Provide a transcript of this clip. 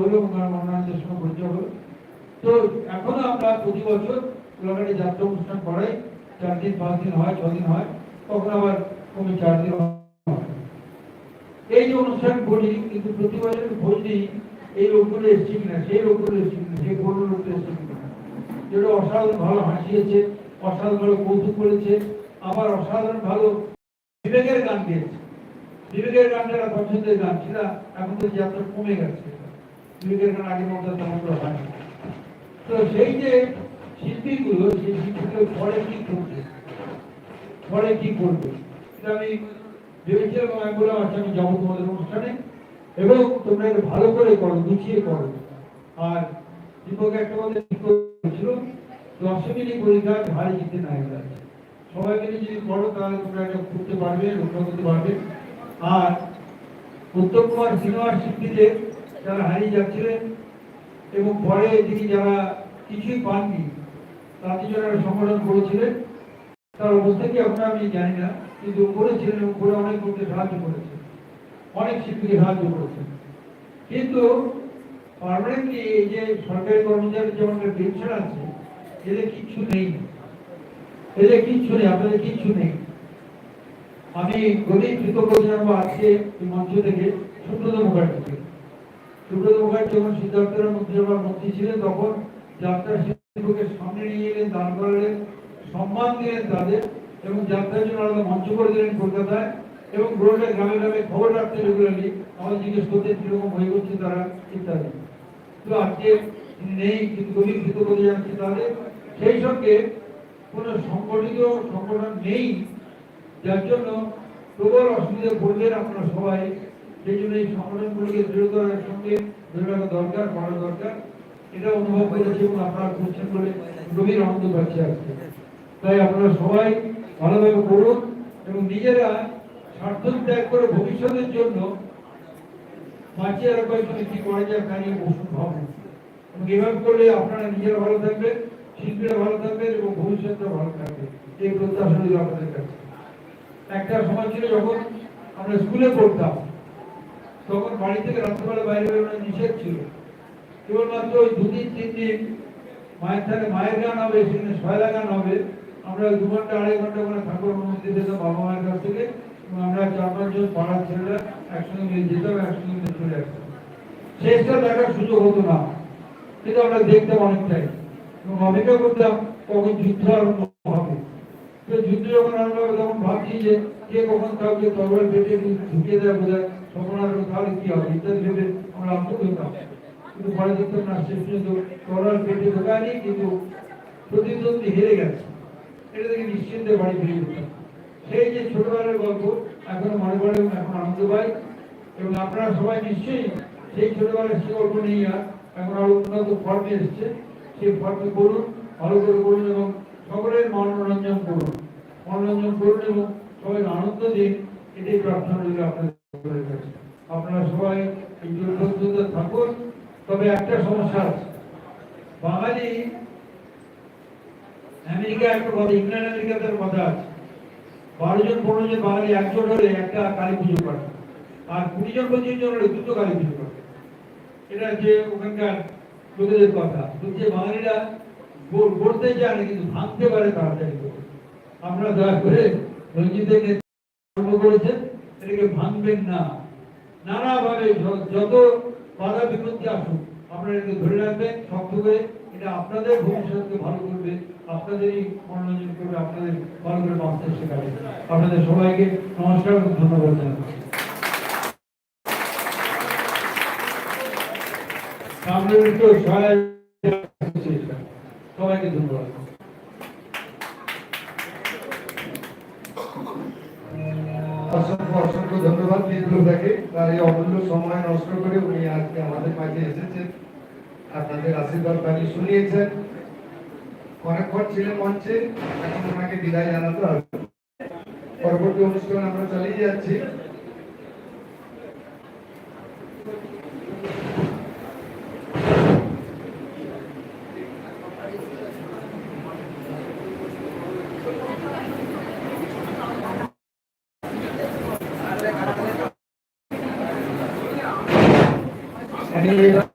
হলো হলো। তো এখনও আমরা প্রতি বছর যাত্রা অনুষ্ঠান করাই। চার দিন, পাঁচ দিন হয় হয়। আবার কমে চার দিন এই যে অনুষ্ঠান করি কিন্তু প্রতি বছর খোঁজ নিই এই লোকগুলো এসছে কিনা, সেই লোকগুলো এসছে কিনা, সেই পুরনো লোকগুলো এসছে কিনা। যেটা অসাধারণ ভালো হাসিয়েছে অসাধারণ ভালো কৌতুক করেছে, আবার অসাধারণ ভালো বিবেকের গান গেয়েছে। বিবেকের গান যারা পছন্দের গান সেটা এখন কমে গেছে। বিবেকের গান আগের মতো তেমন হয় তো সেই যে শিল্পীগুলো, সেই পরে কি করবে? পরে কি করবে? এটা আমি ভেবেছিলাম আমি বললাম আচ্ছা আমি যাব তোমাদের অনুষ্ঠানে। এবং তোমরা এটা ভালো করে করো, গুছিয়ে করো। আর দীপক একটা দশমিনী পরীক্ষা হারে জিতে না সবাই মিলে যদি করো, তাহলে তোমরা এটা করতে পারবে রক্ষা করতে পারবে। আর উত্তম কুমার সিনেমার শিল্পীদের যারা হারিয়ে যাচ্ছিলেন এবং পরে এদিকে যারা কিছুই পাননি তাদের একটা সংগঠন করেছিলেন, তার অবস্থা কি আপনার আমি জানি না, কিন্তু করেছিলেন এবং করে অনেক লোককে সাহায্য করেছেন, অনেক শিল্পীকে সাহায্য করেছেন। কিন্তু পার্মানেন্টলি এই যে সরকারি কর্মচারী যেমন পেনশন আছে, এদের কিচ্ছু নেই। এদের কিচ্ছু নেই, আপনাদের কিচ্ছু নেই। আমি গরিব কৃতজ্ঞ জানাব আজকে এই মঞ্চ থেকে সুব্রত মুখার্জিকে। সুব্রত মুখার্জি যখন সিদ্ধার্থের মন্ত্রিসভার মন্ত্রী ছিলেন তখন যাত্রা শিল্পকে সামনে নিয়ে এলেন, দান করালেন, সম্মান দিলেন তাদের এবং যাত্রার জন্য আলাদা মঞ্চ করে দিলেন কলকাতায় এবং রোডে গ্রামে গ্রামে খবর রাখতে রেগুলারলি আমাদের জিজ্ঞেস করতে কীরকম হয়ে করছে তারা ইত্যাদি। তো আজকে নেই, কিন্তু গরিব কৃতজ্ঞ জানাচ্ছি তাদের। সেই সঙ্গে কোনো সংগঠিত সংগঠন নেই যার জন্য প্রবল অসুবিধা পড়বেন আপনারা সবাই। সেই জন্য এই সংগঠনগুলোকে দৃঢ়তার সঙ্গে ধরে রাখা দরকার, করা দরকার। এটা অনুভব করেছি এবং আপনারা করছেন বলে গভীর আনন্দ পাচ্ছি আজকে। তাই আপনারা সবাই ভালোভাবে করুন এবং নিজেরা স্বার্থ ত্যাগ করে ভবিষ্যতের জন্য বাঁচিয়ে রাখার জন্য কি করা যায় তা নিয়ে বসুন ভাবুন। এবং এভাবে করলে আপনারা নিজেরা ভালো থাকবেন, শিল্পীরা ভালো থাকবেন এবং ভবিষ্যৎটা ভালো থাকবে। এই প্রত্যাশা রইল আপনাদের কাছে। একটা সময় ছিল যখন আমরা স্কুলে পড়তাম, তখন বাড়ি থেকে রাত্রেবেলা বাইরে বেরোনো নিষেধ ছিল। কেবলমাত্র ওই দুদিন, তিন দিন, মায়ের থাকে মায়ের গান হবে, সেখানে সয়লা গান হবে। আমরা দু ঘণ্টা, আড়াই ঘণ্টা করে ঠাকুর অনুমতি দিতাম বাবা মায়ের কাছ থেকে আমরা চার পাঁচজন পাড়ার ছেলেরা একসঙ্গে যেতাম, একসঙ্গে চলে আসতাম। শেষটা দেখার সুযোগ হতো না, কিন্তু আমরা দেখতাম অনেকটাই। এবং অপেক্ষা করতাম কখন যুদ্ধ আরম্ভ হবে। যুদ্ধ যখন তখন ভাবছি যে কে কখন ঢুকিয়ে দেয় বোধ হয় সপনার তাহলে কি হবে ইত্যাদি ভেবে আমরা কিন্তু না, শেষ পর্যন্ত ঢোকায়নি কিন্তু প্রতিদ্বন্দ্বী হেরে গেছে। এটা থেকে নিশ্চিন্তে বাড়ি ফিরে যেতাম। সেই যে ছোটবেলার গল্প, এখনও মনে পড়ে এবং এখন আনন্দ পাই। এবং আপনারা সবাই নিশ্চয়ই সেই ছোটবেলার সে গল্প নেই আর এখন আরও উন্নত ফর্মে এসছে। সেই ফর্মে করুন ভালো করে করুন এবং সকলের মনোরঞ্জন করুন। মনোরঞ্জন করুন এবং সবাইকে আনন্দ দিন। এটাই প্রার্থনা রইল কাছে। আপনারা সবাই এই দুর্গন্ধতে থাকুন। তবে একটা সমস্যা আছে। বাঙালি আমেরিকা একটা কথা, ইংল্যান্ড আমেরিকাতে কথা আছে। বারো জন, পনেরো জন বাঙালি একজোট হলে একটা কালী পুজো করে। আর কুড়ি জন, পঁচিশ জন হলে দুটো কালী পুজো করে। এটা যে ওখানকার লোকেদের কথা। যে বাঙালিরা গড়তে চায় কিন্তু ভাঙতে পারে তাড়াতাড়ি করে আপনারা দয়া করে রঞ্জিতের আরম্ভ করেছেন, এটাকে ভাঙবেন না। নানাভাবে যত বাধা বিপত্তি আসুক, আপনারা এটাকে ধরে রাখবেন, শক্ত করে। এটা আপনাদের ভবিষ্যৎকে ভালো করবে, আপনাদেরই মনোরঞ্জন করবে, আপনাদের ভালো করে বাঁচতে শেখাবে। আপনাদের সবাইকে নমস্কার ধন্যবাদ জানাই সামনের একটু সহায় সবাইকে ধন্যবাদ। অসংখ্য অসংখ্য ধন্যবাদ বিপ্লবদাকে তার এই অমূল্য সময় নষ্ট করে উনি আজকে আমাদের মাঝে এসেছেন। আপনাদের আশীর্বাদ বাণী শুনিয়েছেন। অনেকক্ষণ ছিলেন মঞ্চে, এখন ওনাকে বিদায় জানাতে হবে। পরবর্তী অনুষ্ঠান আমরা চালিয়ে যাচ্ছি। আমি এবার